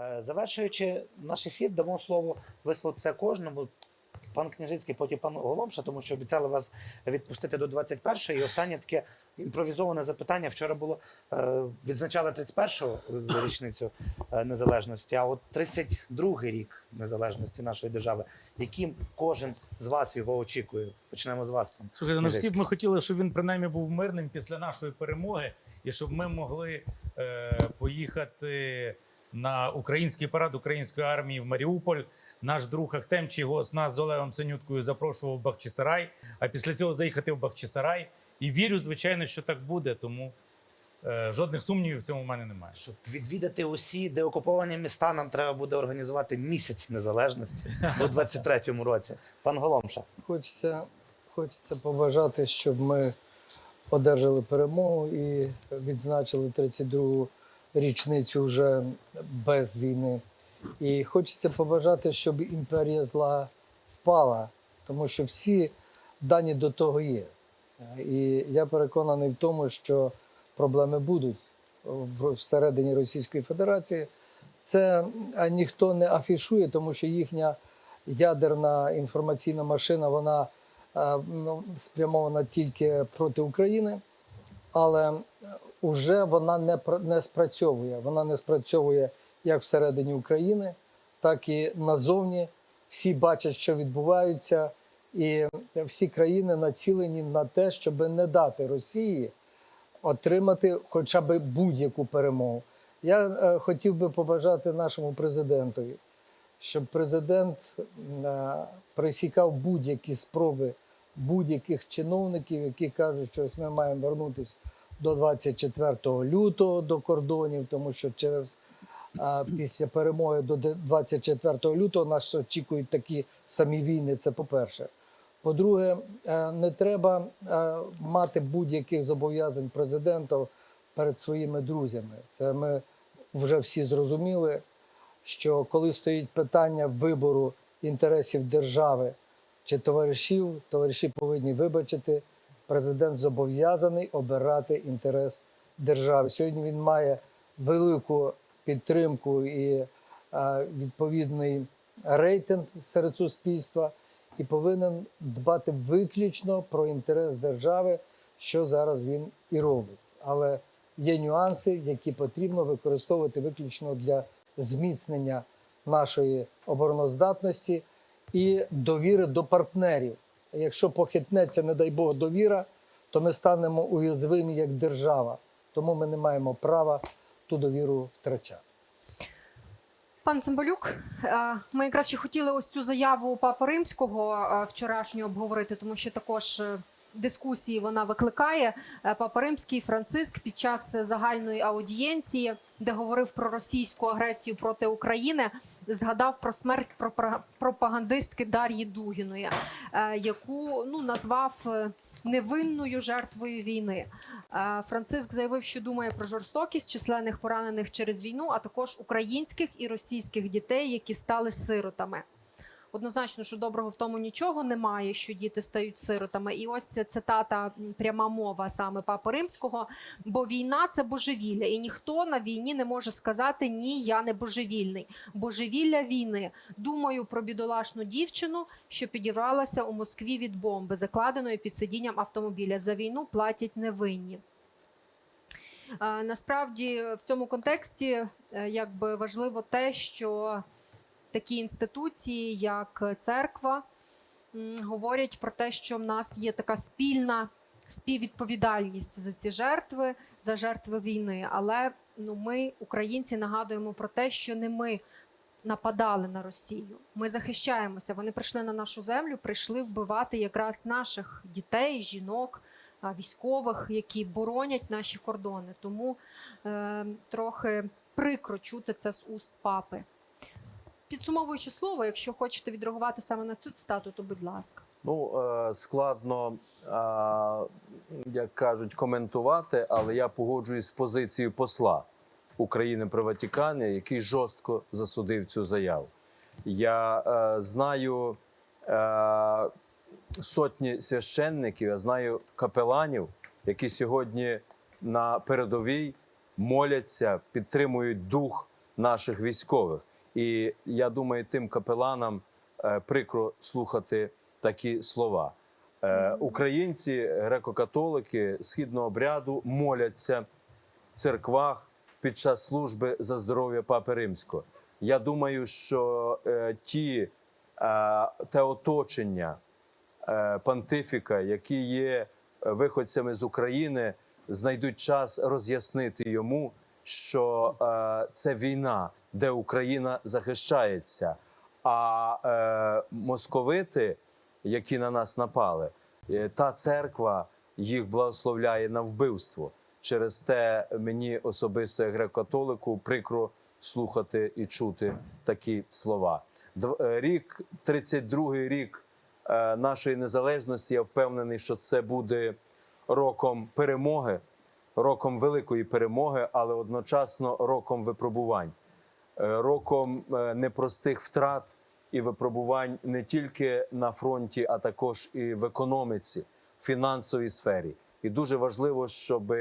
Е, Завершуючи наш ефір, дамо слово висловитися кожному. Пан Княжицький, потім пан Голомша, тому що обіцяли вас відпустити до 21-ї. І останнє таке імпровізоване запитання. Вчора було е, відзначали 31-го річницю е, незалежності, а от 32-й рік незалежності нашої держави. Яким кожен з вас його очікує? Почнемо з вас, пан. Слухайте, ну всі б ми хотіли, щоб він принаймні був мирним після нашої перемоги, і щоб ми могли е, поїхати на український парад української армії в Маріуполь. Наш друг Ахтем Чігос нас з Олегом Синюткою запрошував в Бахчисарай, а після цього заїхати в Бахчисарай. І вірю, звичайно, що так буде, тому е, жодних сумнівів в цьому в мене немає. Щоб відвідати усі деокуповані міста, нам треба буде організувати місяць незалежності у 23-му році. Пан Голомша. Хочеться, хочеться побажати, щоб ми одержали перемогу і відзначили 32-гу річницю вже без війни. І хочеться побажати, щоб імперія зла впала, тому що всі дані до того є. І я переконаний в тому, що проблеми будуть всередині Російської Федерації. Це ніхто не афішує, тому що їхня ядерна інформаційна машина вона е, ну, спрямована тільки проти України, але вже вона не, не спрацьовує. Вона не спрацьовує як всередині України, так і назовні. Всі бачать, що відбувається, і всі країни націлені на те, щоб не дати Росії отримати хоча б будь-яку перемогу. Я е, хотів би побажати нашому президентові, щоб президент е, присікав будь-які спроби будь-яких чиновників, які кажуть, що ось ми маємо вернутися до 24 лютого до кордонів, тому що через після перемоги до 24 лютого нас очікують такі самі війни. Це по-перше. По-друге, е, не треба е, мати будь-яких зобов'язань президента перед своїми друзями. Це ми вже всі зрозуміли, що коли стоїть питання вибору інтересів держави чи товаришів, товариші повинні вибачити. Президент зобов'язаний обирати інтерес держави. Сьогодні він має велику підтримку і е, відповідний рейтинг серед суспільства і повинен дбати виключно про інтерес держави, що зараз він і робить. Але є нюанси, які потрібно використовувати виключно для зміцнення нашої обороноздатності і довіри до партнерів. Якщо похитнеться, не дай Бог, довіра, то ми станемо уязвимі як держава. Тому ми не маємо права ту довіру втрачати. Пан Цимбалюк, е, ми якраз ще хотіли ось цю заяву Папи Римського е, вчорашню обговорити, тому що також е, дискусії вона викликає. Е, Папа Римський Франциск під час загальної аудієнції, де говорив про російську агресію проти України, згадав про смерть пропа- пропагандистки Дар'ї Дугіної, е, яку ну назвав е, невинною жертвою війни. Франциск заявив, що думає про жорстокість численних поранених через війну, а також українських і російських дітей, які стали сиротами. Однозначно, що доброго в тому нічого немає, що діти стають сиротами. І ось ця цитата, пряма мова саме Папи Римського. Бо війна це божевілля, і ніхто на війні не може сказати ні, я не божевільний. Божевілля війни. Думаю про бідолашну дівчину, що підірвалася у Москві від бомби, закладеної під сидінням автомобіля. За війну платять невинні. Е, Насправді в цьому контексті е, якби важливо те, що такі інституції, як церква, говорять про те, що в нас є така спільна співвідповідальність за ці жертви, за жертви війни. Але ну, ми, українці, нагадуємо про те, що не ми нападали на Росію. Ми захищаємося. Вони прийшли на нашу землю, прийшли вбивати якраз наших дітей, жінок. Військових, які боронять наші кордони, тому е, трохи прикро чути це з уст папи. Підсумовуючи слово, якщо хочете відреагувати саме на цю цитату, то будь ласка. Ну, е, складно, е, як кажуть, коментувати, але я погоджуюсь з позицією посла України при Ватикані, який жорстко засудив цю заяву. Я е, знаю сотні священників, я знаю капеланів, які сьогодні на передовій моляться, підтримують дух наших військових. І я думаю, тим капеланам е, прикро слухати такі слова. Е, Українці, греко-католики східного обряду моляться в церквах під час служби за здоров'я Папи Римського. Я думаю, що е, ті те оточення понтифіка, які є виходцями з України, знайдуть час роз'яснити йому, що це війна, де Україна захищається. А е, московити, які на нас напали, е, та церква їх благословляє на вбивство. Через те мені особисто, як греко-католику, прикро слухати і чути такі слова. Е, Рік, 32-й рік е, нашої незалежності. Я впевнений, що це буде роком перемоги, роком великої перемоги, але одночасно роком випробувань, роком е, непростих втрат і випробувань не тільки на фронті, а також і в економіці, в фінансовій сфері. І дуже важливо, щоб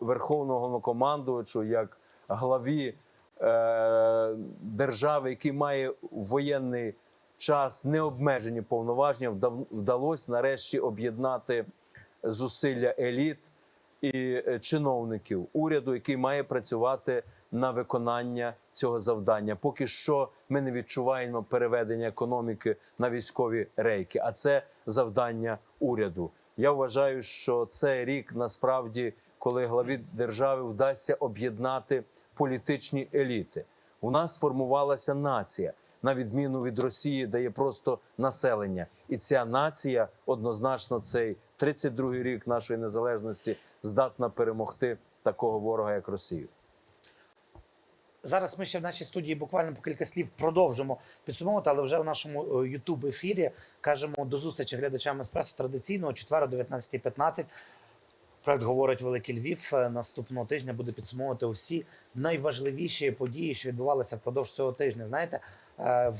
верховного головнокомандувачу, як главі е, держави, який має воєнний час необмежені повноваження, вдалося нарешті об'єднати зусилля еліт і е, чиновників уряду, який має працювати на виконання цього завдання. Поки що ми не відчуваємо переведення економіки на військові рейки, а це завдання уряду. Я вважаю, що це рік насправді, коли главі держави вдасться об'єднати політичні еліти. У нас сформувалася нація, на відміну від Росії, де є просто населення, і ця нація однозначно цей 32-й рік нашої незалежності здатна перемогти такого ворога, як Росію. Зараз ми ще в нашій студії буквально по кілька слів продовжимо підсумовувати, але вже в нашому youtube ефірі кажемо до зустрічі глядачам еспресо традиційного четверо, 19.15. Проект говорить Великий Львів. Е, Наступного тижня буде підсумовувати усі найважливіші події, що відбувалися впродовж цього тижня. Знаєте, е,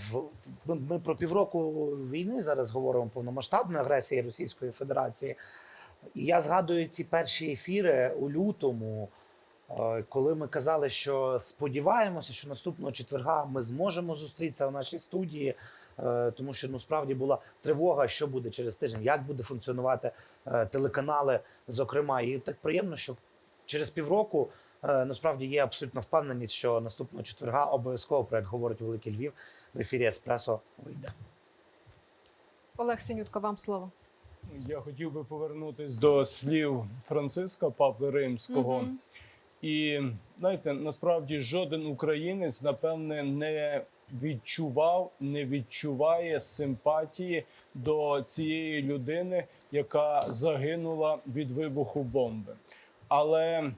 ми, про півроку війни зараз говоримо повномасштабної агресії Російської Федерації. І я згадую ці перші ефіри у лютому, е, коли ми казали, що сподіваємося, що наступного четверга ми зможемо зустрітися у нашій студії, е, тому що ну справді була тривога, що буде через тиждень, як буде функціонувати е, телеканали, зокрема, і так приємно, що через півроку е, насправді є абсолютно впевненість, що наступного четверга обов'язково проект говорить Великий Львів в ефірі Еспресо вийде. Олег Синютка, вам слово. Я хотів би повернутися до слів Франциска Папи Римського. Мгм. І знаєте, насправді жоден українець, напевне, не відчував, не відчуває симпатії до цієї людини, яка загинула від вибуху бомби. Але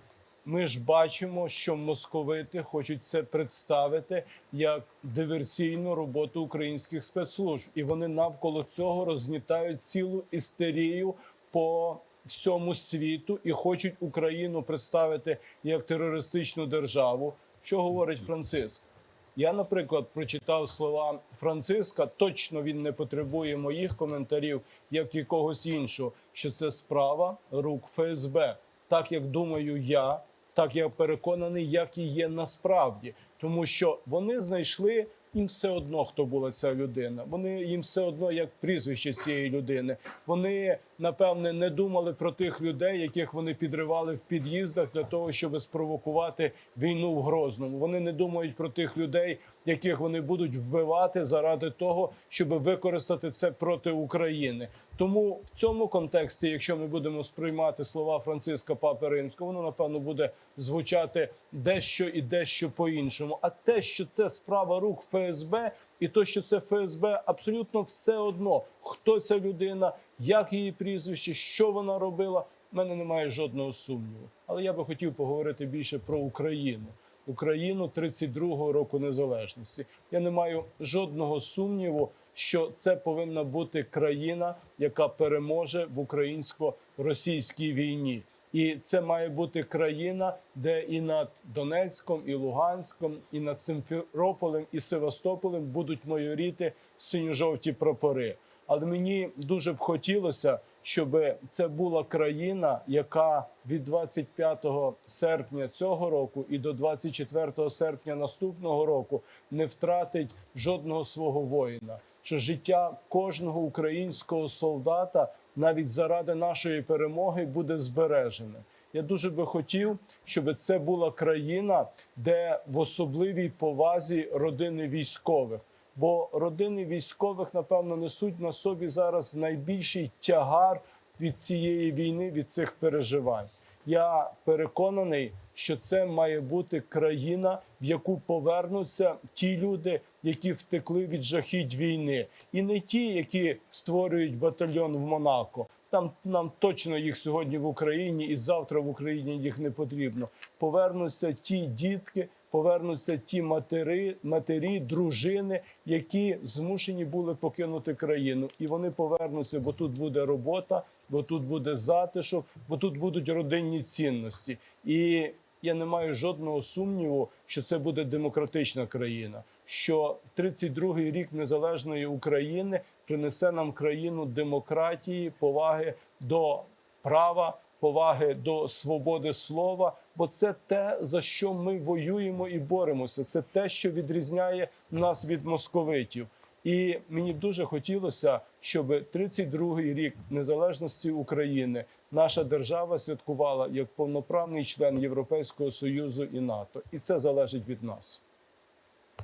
ми ж бачимо, що московити хочуть це представити як диверсійну роботу українських спецслужб, і вони навколо цього розгнітають цілу істерію по всьому світу і хочуть Україну представити як терористичну державу. Що говорить Франциск? Я, наприклад, прочитав слова Франциска. Точно він не потребує моїх коментарів, як і когось іншого, що це справа рук ФСБ. Так як думаю я, так я переконаний, як і є насправді, тому що вони знайшли їм все одно, хто була ця людина. Вони їм все одно як прізвище цієї людини. Вони напевне не думали про тих людей, яких вони підривали в під'їздах для того, щоб спровокувати війну в Грозному. Вони не думають про тих людей, яких вони будуть вбивати заради того, щоб використати це проти України. Тому в цьому контексті, якщо ми будемо сприймати слова Франциска Папи Римського, воно напевно буде звучати дещо і дещо по-іншому. А те, що це справа рук ФСБ, і то, що це ФСБ, абсолютно все одно, хто ця людина, як її прізвище, що вона робила. в мене немає жодного сумніву. Але я би хотів поговорити більше про Україну. Україну 32-го року незалежності. Я не маю жодного сумніву, що це повинна бути країна, яка переможе в українсько-російській війні. І це має бути країна, де і над Донецьком, і Луганськом, і над Симферополем, і Севастополем будуть майоріти синьо-жовті прапори. Але мені дуже б хотілося, щоб це була країна, яка від 25 серпня цього року і до 24 серпня наступного року не втратить жодного свого воїна. Що життя кожного українського солдата навіть заради нашої перемоги буде збережене. Я дуже би хотів, щоб це була країна, де в особливій повазі родини військових. Бо родини військових, напевно, несуть на собі зараз найбільший тягар від цієї війни, від цих переживань. Я переконаний, що це має бути країна, в яку повернуться ті люди, які втекли від жахіть війни, і не ті, які створюють батальйон в Монако. Там нам точно їх сьогодні в Україні і завтра в Україні їх не потрібно. Повернуться ті дітки, повернуться ті матери, матері, дружини, які змушені були покинути країну, і вони повернуться, бо тут буде робота, бо тут буде затишок, бо тут будуть родинні цінності. І я не маю жодного сумніву, що це буде демократична країна. Що 32-й рік незалежної України принесе нам країну демократії, поваги до права, поваги до свободи слова. Бо це те, за що ми воюємо і боремося. Це те, що відрізняє нас від московитів. І мені дуже хотілося, щоб 32-й рік незалежності України наша держава святкувала як повноправний член Європейського союзу і НАТО, і це залежить від нас.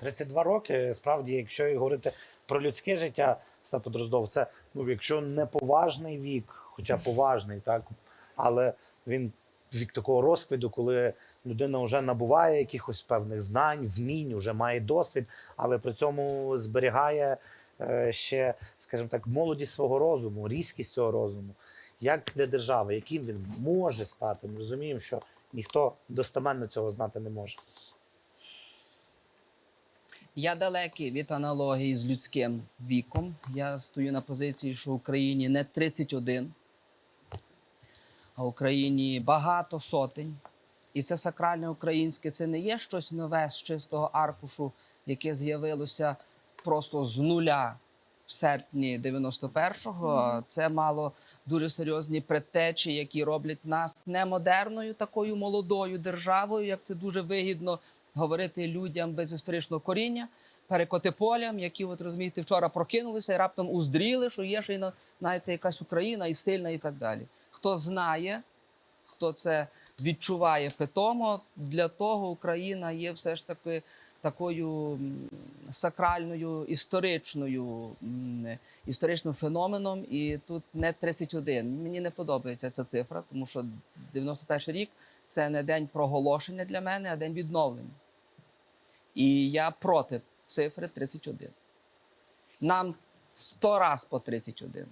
32 роки, справді, якщо говорити про людське життя, Остап Дроздов, це ну, якщо не поважний вік, хоча поважний, так, але він вік такого розквіду, коли людина вже набуває якихось певних знань, вмінь, вже має досвід, але при цьому зберігає е, ще, скажімо так, молодість свого розуму, різкість цього розуму. Як для держави, яким він може стати? Ми розуміємо, що ніхто достеменно цього знати не може. Я далекий від аналогії з людським віком. Я стою на позиції, що в Україні не 31, а в Україні багато сотень. І це сакральне українське це не є щось нове з чистого аркушу, яке з'явилося просто з нуля в серпні 91-го. Це мало дуже серйозні предтечі, які роблять нас не модерною такою молодою державою, як це дуже вигідно говорити людям без історичного коріння, перекоти полям, які, от розумієте, вчора прокинулися і раптом уздріли, що є ще й на- знаєте, якась Україна і сильна, і так далі. Хто знає, хто це відчуває питомо, для того Україна є все ж таки такою сакральною історичною історичним феноменом. І тут не 31. Мені не подобається ця цифра, тому що 91 рік це не день проголошення для мене, а день відновлення. І я проти цифри 31. Нам 100 раз по 31,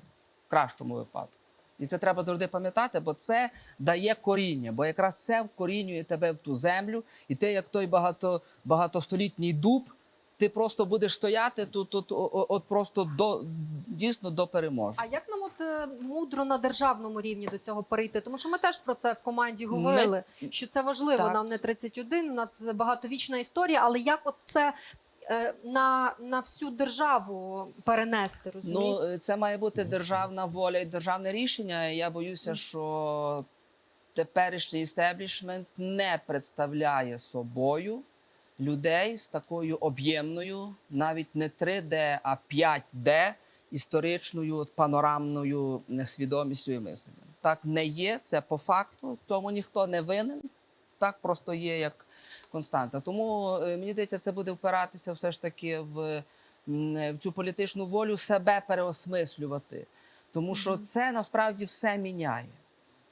в кращому випадку. І це треба завжди пам'ятати, бо це дає коріння, бо якраз це вкорінює тебе в ту землю, і ти, як той багато, багатостолітній дуб, ти просто будеш стояти тут, тут от просто до дійсно до переможу. А як нам от е, мудро на державному рівні до цього перейти? Тому що ми теж про це в команді говорили. Що це важливо. Так. Нам не 31, у нас багатовічна історія, але як от це на, на всю державу перенести? Розумієте? Ну, е, це має бути державна воля і державне рішення. Я боюся, що теперішній істеблішмент не представляє собою людей з такою об'ємною, навіть не 3D, а 5D історичною панорамною е, свідомістю і мисленням. Так не є, це по факту. В цьому ніхто не винен. Так просто є як константа. Тому е, мені здається, це буде впиратися все ж таки в, в цю політичну волю себе переосмислювати. Тому що це насправді все міняє.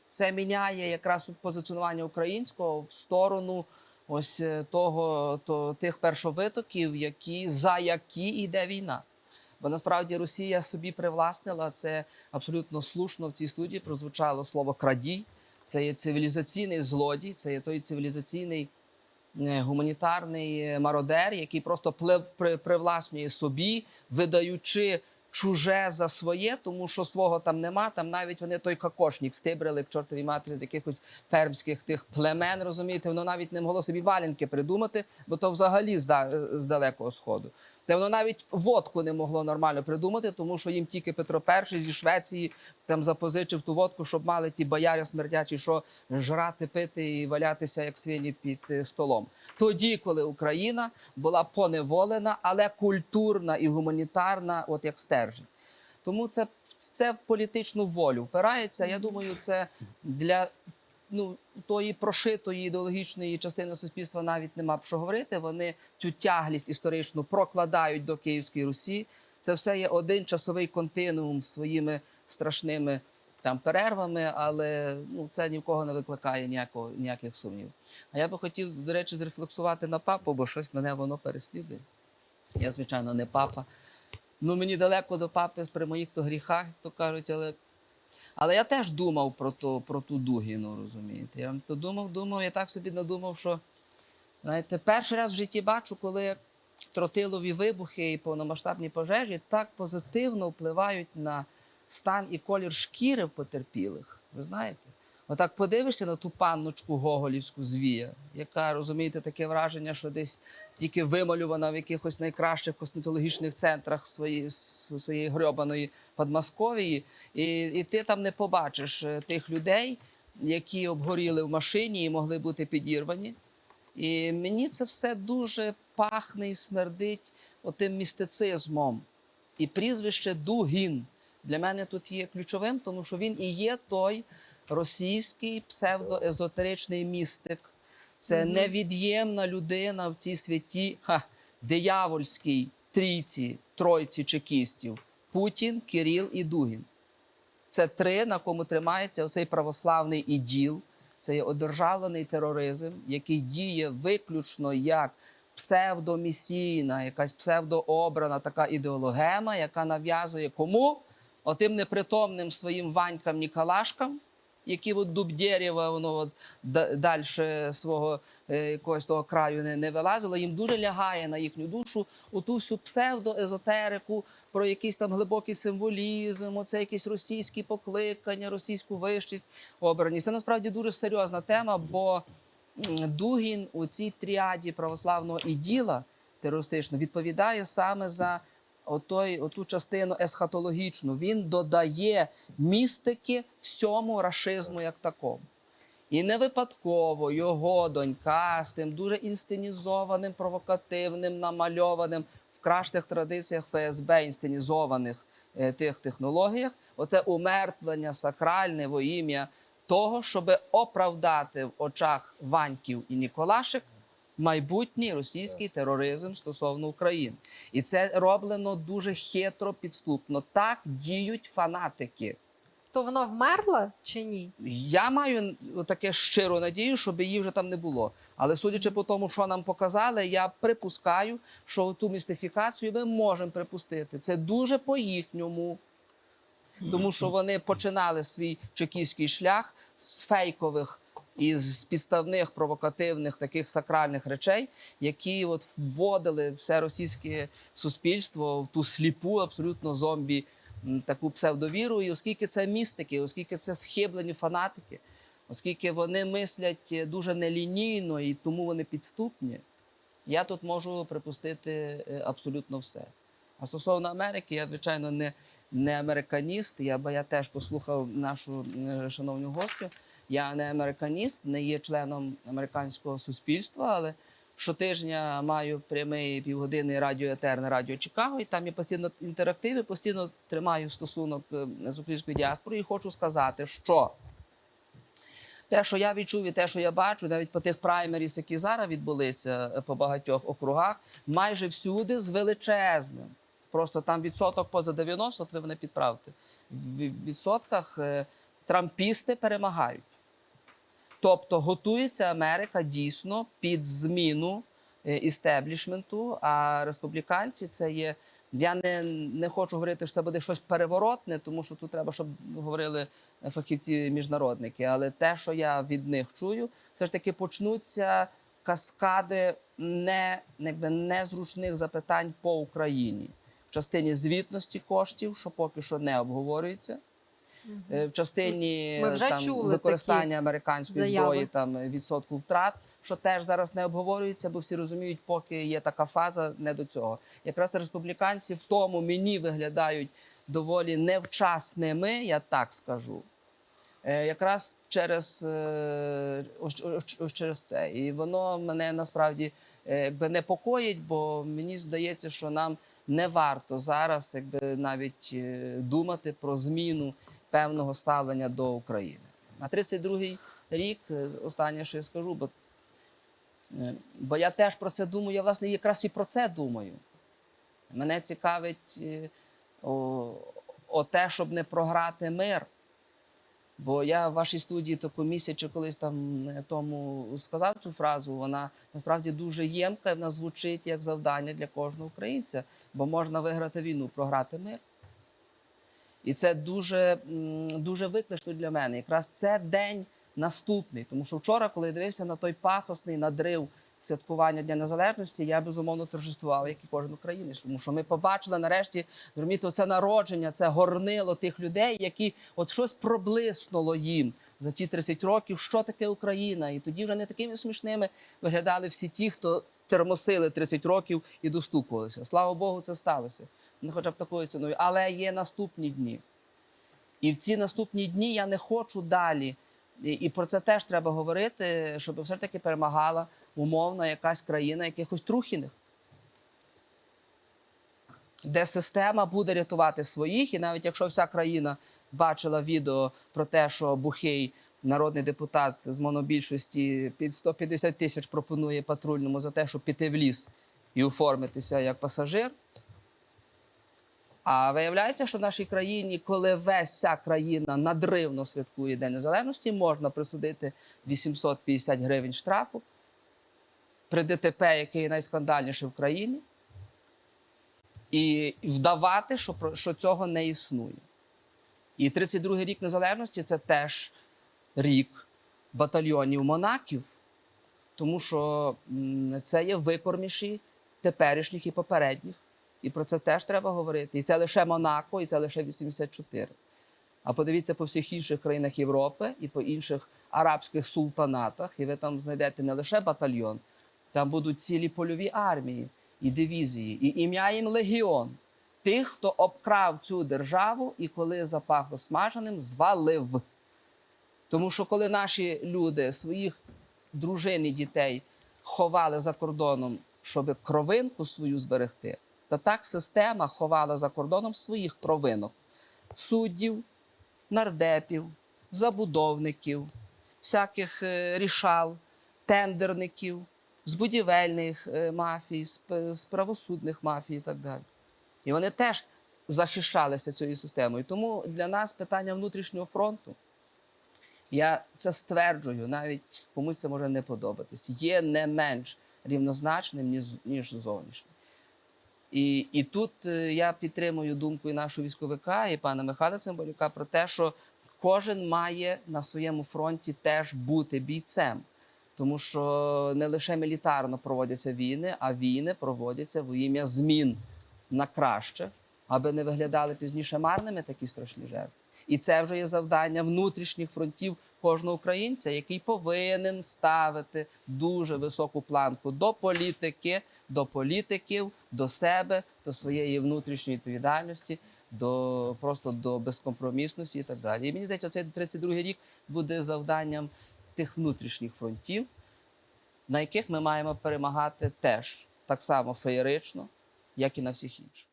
Це міняє якраз позиціонування українського в сторону ось е, того, то, тих першовитоків, які, за які йде війна. Бо насправді Росія собі привласнила це абсолютно слушно в цій студії прозвучало слово крадій. Це є цивілізаційний злодій, це є той цивілізаційний гуманітарний е, мародер, який просто привласнює собі, видаючи чуже за своє, тому що свого там нема. Там навіть вони той кокошник стибрили к чортовій матері з якихось пермських тих племен, розумієте, воно навіть не могло собі валянки придумати, бо то взагалі з, з далекого сходу. Де воно навіть водку не могло нормально придумати, тому що їм тільки Петро І зі Швеції там запозичив ту водку, щоб мали ті бояри смердячі, що жрати, пити і валятися як свині під е, столом. Тоді, коли Україна була поневолена, але культурна і гуманітарна, от як стержень. Тому це, це в політичну волю впирається. Я думаю, це для ну, тої прошитої ідеологічної частини суспільства навіть нема б що говорити. Вони цю тяглість історичну прокладають до Київської Русі. Це все є один часовий континуум з своїми страшними там перервами, але ну, це ні в кого не викликає ніякого, ніяких сумнівів. А я би хотів, до речі, зрефлексувати на папу, бо щось мене воно переслідує. Я, звичайно, не папа. Ну, мені далеко до папи при моїх то гріхах, то кажуть, але. Але я теж думав про, то, про ту Дугіну, розумієте. Я то думав, думав, я так собі надумав, що знаєте, перший раз в житті бачу, коли тротилові вибухи і повномасштабні пожежі так позитивно впливають на стан і колір шкіри в потерпілих. Ви знаєте? Отак подивишся на ту панночку Гоголівську звія, яка, розумієте, таке враження, що десь тільки вималювана в якихось найкращих косметологічних центрах своєї, своєї грьобаної Подмосковії, і, і ти там не побачиш е, тих людей, які обгоріли в машині і могли бути підірвані. І мені це все дуже пахне і смердить отим містицизмом. І прізвище Дугін для мене тут є ключовим, тому що він і є той російський псевдоезотеричний містик. Це Мгм. невід'ємна людина в цій святі ха, диявольській трійці, тройці чекістів Путін, Кирил і Дугін. Це три, на кому тримається оцей православний іділ. Це є одержавлений тероризм, який діє виключно як псевдомісійна, якась псевдообрана така ідеологема, яка нав'язує кому? Отим непритомним своїм ванькам Ніколашкам, які от дуб дерева, воно от далі свого е, якогось того краю не, не вилазило. Їм дуже лягає на їхню душу оту всю псевдоезотерику, про якийсь там глибокий символізм, оце якісь російські покликання, російську вищість, обраність. Це насправді дуже серйозна тема, бо Дугін у цій тріаді православного іділа терористичного відповідає саме за отой, оту частину есхатологічну. Він додає містики всьому рашизму як такому. І не випадково його донька з тим дуже інсценізованим, провокативним, намальованим в кращих традиціях ФСБ інсценізованих е, тих технологіях. Оце умертвлення сакральне во ім'я того, щоб оправдати в очах Ваньків і Ніколашек майбутній російський тероризм стосовно України. І це роблено дуже хитро, підступно. Так діють фанатики. То вона вмерла чи ні? Я маю таке щиру надію, щоб її вже там не було. Але судячи по тому, що нам показали, я припускаю, що ту містифікацію ми можемо припустити. Це дуже по-їхньому. Тому що вони починали свій чекістський шлях з фейкових і з підставних провокативних таких сакральних речей, які от вводили все російське суспільство в ту сліпу, абсолютно зомбі таку псевдовіру. І оскільки це містики, оскільки це схиблені фанатики, оскільки вони мислять е, дуже нелінійно і тому вони підступні, я тут можу припустити е, абсолютно все. А стосовно Америки, я звичайно не, не американіст. Я, бо я теж послухав нашу е, шановну гостю. Я не американіст, не є членом американського суспільства, але щотижня маю прямий півгодини радіоетер на радіо Чикаго, і там є постійно інтерактиви, постійно тримаю стосунок е, з українською діаспорою. І хочу сказати, що те, що я відчув, і те, що я бачу, навіть по тих праймеріс, які зараз відбулися е, по багатьох округах, майже всюди з величезним. Просто там відсоток поза 90, от ви мене підправте. В відсотках е, трампісти перемагають. Тобто готується Америка дійсно під зміну е, істеблішменту, а республіканці це є. Я не, не хочу говорити, що це буде щось переворотне, тому що тут треба, щоб говорили фахівці міжнародники. Але те, що я від них чую, все ж таки почнуться каскади не, якби, незручних запитань по Україні. в частині звітності коштів, що поки що не обговорюється. Е, В частині там, використання американської заяви. зброї, там відсотку втрат, що теж зараз не обговорюється, бо всі розуміють, поки є така фаза, не до цього. Якраз республіканці в тому мені виглядають доволі невчасними, я так скажу. Е, Якраз через, е, ось- ось- ось через це. І воно мене насправді е, якби непокоїть, бо мені здається, що нам не варто зараз якби навіть е, думати про зміну певного ставлення до України. На 32-й рік, е, останнє, що я скажу, бо, е, бо я теж про це думаю, я власне якраз і про це думаю. Мене цікавить е, о, о те, щоб не програти мир. Бо я в вашій студії таку місяць колись там тому сказав цю фразу. Вона насправді дуже ємка, і вона звучить як завдання для кожного українця, бо можна виграти війну, програти мир. І це дуже, дуже виклично для мене. Якраз це день наступний. Тому що вчора, коли я дивився на той пафосний надрив святкування Дня Незалежності, я безумовно торжествував, як і кожен українець. Тому що ми побачили нарешті, розумієте, це народження, це горнило тих людей, які от щось проблиснуло їм за ті 30 років, що таке Україна. І тоді вже не такими смішними виглядали всі ті, хто термосили 30 років і достукувалися. Слава Богу, це сталося. Не хоча б такою ціною. Але є наступні дні. І в ці наступні дні я не хочу далі. І, і про це теж треба говорити, щоб все ж таки перемагала умовно якась країна якихось трухіних. Де система буде рятувати своїх, і навіть якщо вся країна бачила відео про те, що Бухей, народний депутат з монобільшості, під 150 тисяч пропонує патрульному за те, щоб піти в ліс і оформитися як пасажир. А виявляється, що в нашій країні, коли весь вся країна надривно святкує День Незалежності, можна присудити 850 гривень штрафу при ДТП, який найскандальніший в країні, і вдавати, що, що цього не існує. І 32-й рік незалежності це теж рік батальйонів монаків, тому що це є викорміші теперішніх і попередніх. І про це теж треба говорити. І це лише Монако, і це лише 84. А подивіться по всіх інших країнах Європи і по інших арабських султанатах, і ви там знайдете не лише батальйон, там будуть цілі польові армії і дивізії, і ім'я їм легіон. Тих, хто обкрав цю державу і коли запахло смаженим, звалив. Тому що коли наші люди своїх дружин і дітей ховали за кордоном, щоб кровинку свою зберегти, то так система ховала за кордоном своїх кровинок суддів, нардепів, забудовників, всяких е, рішал, тендерників, з будівельних е, мафій, з, правосудних мафій і так далі. І вони теж захищалися цією системою. Тому для нас питання внутрішнього фронту, я це стверджую, навіть комусь це може не подобатись, є не менш рівнозначним, ніж, ніж зовнішній. І, і тут е, я підтримую думку і нашого військовика, і пана Михайла Цимбалюка про те, що кожен має на своєму фронті теж бути бійцем. Тому що не лише мілітарно проводяться війни, а війни проводяться в ім'я змін на краще, аби не виглядали пізніше марними такі страшні жертви. І це вже є завдання внутрішніх фронтів кожного українця, який повинен ставити дуже високу планку до політики, до політиків, до себе, до своєї внутрішньої відповідальності, до просто до безкомпромісності і так далі. І мені здається, цей 32-й рік буде завданням тих внутрішніх фронтів, на яких ми маємо перемагати теж так само феєрично, як і на всіх інших.